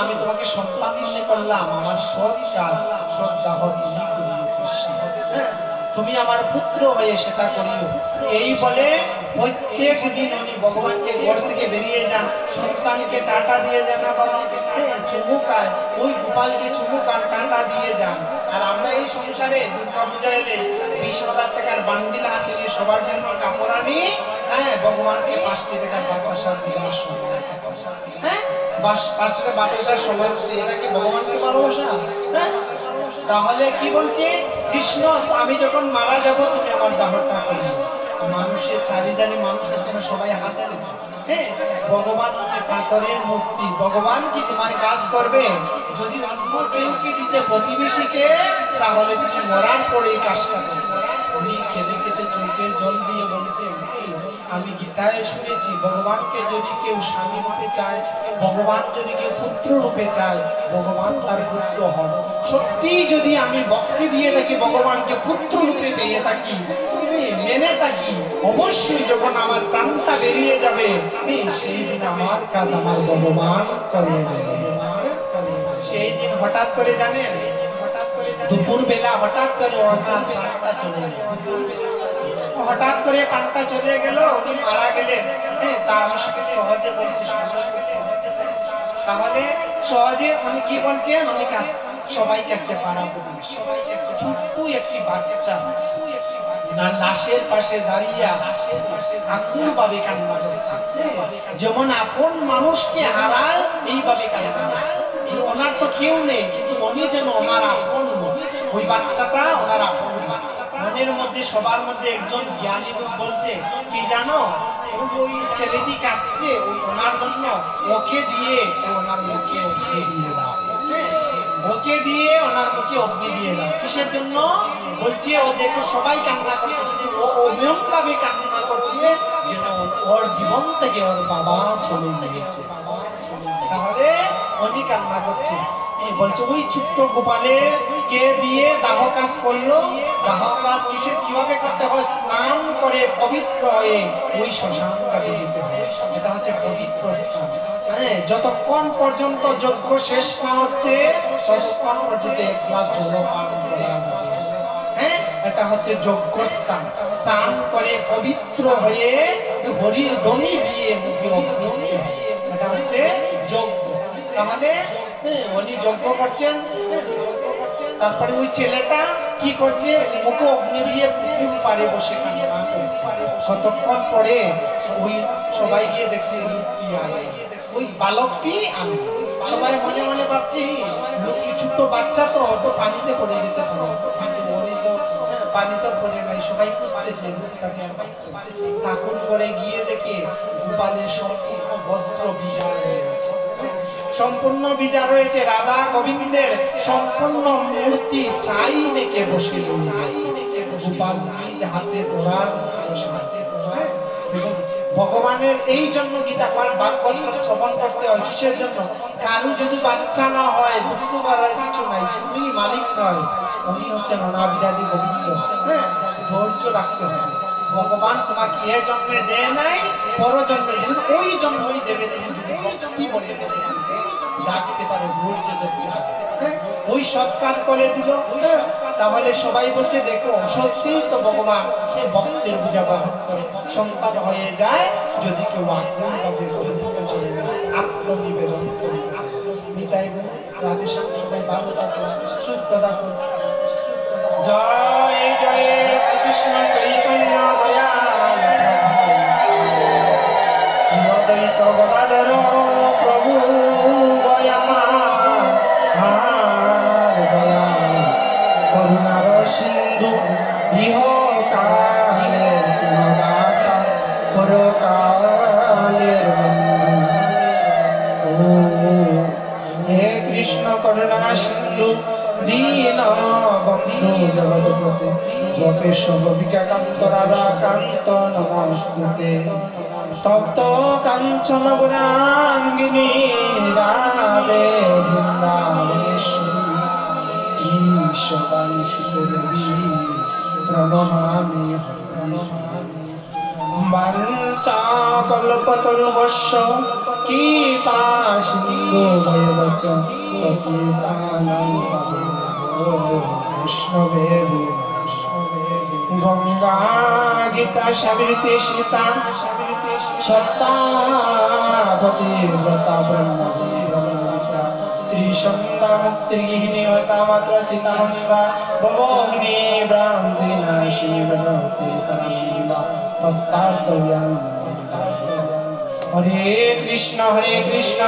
আমি তোমাকে সন্তান মনে করলাম আমার সৎ কাজ তুমি কৃষ্ণ। আমার পুত্র হয়ে সেটা করিও। এই বলে প্রত্যেক দিন উনি ভগবানকে ঘর থেকে বেরিয়ে যান। সন্তানকে টাটা দিয়ে যান বাবা হ্যাঁ, চুমুকায় ওই গোপালকে চুমুকার টাটা দিয়ে যান। আর আমরা এই সংসারে দুর্গা পূজা এলে বিশ হাজার টাকার বান্ডিল হাতে সবার জন্য কাপড় আনি হ্যাঁ ভগবানকে পাঁচটি টাকার বাতাসার দেওয়ার সময় হ্যাঁ? পাঁচটা বাতাসার সময় কি ভগবানকে ভালোবাসা? হ্যাঁ? তাহলে কি বলছে? কৃষ্ণ আমি যখন মারা যাব, তুমি আমার দাহটা করবে মানুষের চারিদারে মানুষ আছে না, সবাই হাসতেছে হ্যাঁ? ভগবান হচ্ছে কাতরের মূর্তি। ভগবান কি তোমার কাজ করবে? যদি অন্য কেউকে দিতে প্রতিবেশীকে, তাহলে তুমি মরার পরে কাজটা করবে। খেতে খেতে চোখে জল দিয়ে বলেছে আমি গীতায় শুনেছি, ভগবানকে যদি কেউ স্বামী রূপে চায়, ভগবান যদি কেউ পুত্র রূপে চায়, ভগবান তার পুত্র হন। সত্যি যদি আমি ভক্তি দিয়ে থাকি, ভগবানকে পুত্র রূপে পেয়ে থাকি মেনে থাকি, অবশ্যই যখন আমার প্রাণটা বেরিয়ে যাবে সেই দিন আমার কাজ আমার ভগবান করে সেই দিন হঠাৎ করে জানেন? দুপুর বেলা হঠাৎ করে হঠাৎ চলে গেল হঠাৎ করে প্রাণটা চলে গেল, উনি মারা গেলেন। হ্যাঁ তার আমাকে সহজে বলছে তাহলে সহজে উনি কি বলছেন? উনি সবাই কাছে পাড়া প্রতিবেশী। ছোট্ট একটি বাচ্চা। লাশের পাশে দাঁড়িয়ে কান্না করছে। যেমন আপন মানুষকে হারায়, এইভাবে কান্না ওনার তো কেউ নেই, কিন্তু উনি যেন ওনার আপন ওই বাচ্চাটা ওনার আপন মনের মধ্যে, সবার মধ্যে একজন জ্ঞানী লোক বলছে, কি জানো? ওই ছেলেটি কাঁদছে, ওই ওনার জন্য ওকে দিয়ে, ওনার মুখে অগ্নি দিয়ে দাও। ওকে দিয়ে ওনার মুখে অগ্নি দিয়ে দাও। কিসের জন্য? বলছে, ও দেখো, সবাই কান্না করছে ও অমন ভাবে কান্না করছে, যেন ওর জীবন থেকে, ওর বাবা চলে গিয়েছে। তাহলে উনি কান্না করছে। বলছে, ওই ছোট্ট গোপালে কে দিয়ে দাহ কাজ করল? দাহ কাজ কিসের? কীভাবে করতে হয়? স্নান করে পবিত্র হয়ে ওই শ্মশান কাটে দিতে হয়। এটা হচ্ছে পবিত্র স্থান। হ্যাঁ যতক্ষণ পর্যন্ত যজ্ঞ শেষ না হচ্ছে ততক্ষণ পর্যন্ত এক গ্লাস জল পান হ্যাঁ? এটা হচ্ছে যজ্ঞ স্থান। স্নান করে পবিত্র হয়ে হরির ধ্বনি দিয়ে মুখে এটা হচ্ছে যজ্ঞ। তাহলে হ্যাঁ, উনি যজ্ঞ করছেন। হ্যাঁ, যজ্ঞ করছেন। তারপরে ওই ছেলেটা কি করছে? মুখে অগ্নি দিয়ে পুকুর পারে বসে কতক্ষণ পরে ওই সবাই গিয়ে দেখছে এই লোকটি ওই বালকটি আনে। সবাই মনে মনে ভাবছি লোকটি ছোট্ট বাচ্চা তো তো পানিতে পড়ে গেছে তো কিন্তু তো পড়ে নাই। সবাই খুঁজতেছে। ঠাকুর করে গিয়ে দেখে গোপালের সম্পূর্ণ বস্ত্র বিজয় হয়ে গেছে। সম্পূর্ণ বিজা রয়েছে। রাধা গোবিন্দের সম্পূর্ণ মূর্তি চাই মেকে বসে গোপাল হাতে আছে। হ্যাঁ? ভগবানের এই জন্য গীতা শ্রবণ করতে হয় কিসের জন্য? কারু যদি বাচ্চা না হয়, দুঃখ করার কিছু নাই, তুমি মালিক নয়। উনি হচ্ছেন অনাবিরাদি গোবিন্দ হ্যাঁ? ধৈর্য রাখতে হবে। ভগবান তোমাকে এ জন্মে দেয় নাই পর জন্মে ওই জন্মই দেবে ওই সৎকার করে দিল। হ্যাঁ? তাহলে সবাই বলছে, দেখো সত্যি তো ভগবান, সে ভক্তের করে। সন্তান হয়ে যায়, যদি কেউ আত্মনিবেদন করে নিতাই রাধে শ্যাম, সবাই ভালো থাকুন সুস্থ থাকুন জয় জয় শ্রীকৃষ্ণ চৈতন্য। ইহ কালের গুণদাতা পরকালের হে কৃষ্ণ করুণা সিন্ধু, দীন বন্ধু জগৎপতে গোপেশ গোপিকা কান্ত রাধা কান্ত নমস্তুতে। তপ্ত কাঞ্চন গুণাঙ্গিনী, রাধে বৃন্দাবনেশ্বরী ঈশ্বরানি সুতে দেবী প্রণমামি বাঞ্চা কল্পতরুবশ্য কৃপাশিনী হিন্দু ভয় বচন পতিতানন্দ বৈষ্ণবের গঙ্গা গীতা স্বামীতে সীতা সত্তা পতিব্রতা ব্রহ্মজীবনতা হতা মাত্র চিতানন্দা ভবগ্নি ভ্রান্তি নাশী ব্রহ্মতি পরমিন্দা তত্তার্থ জ্ঞান হরে কৃষ্ণ হরে কৃষ্ণ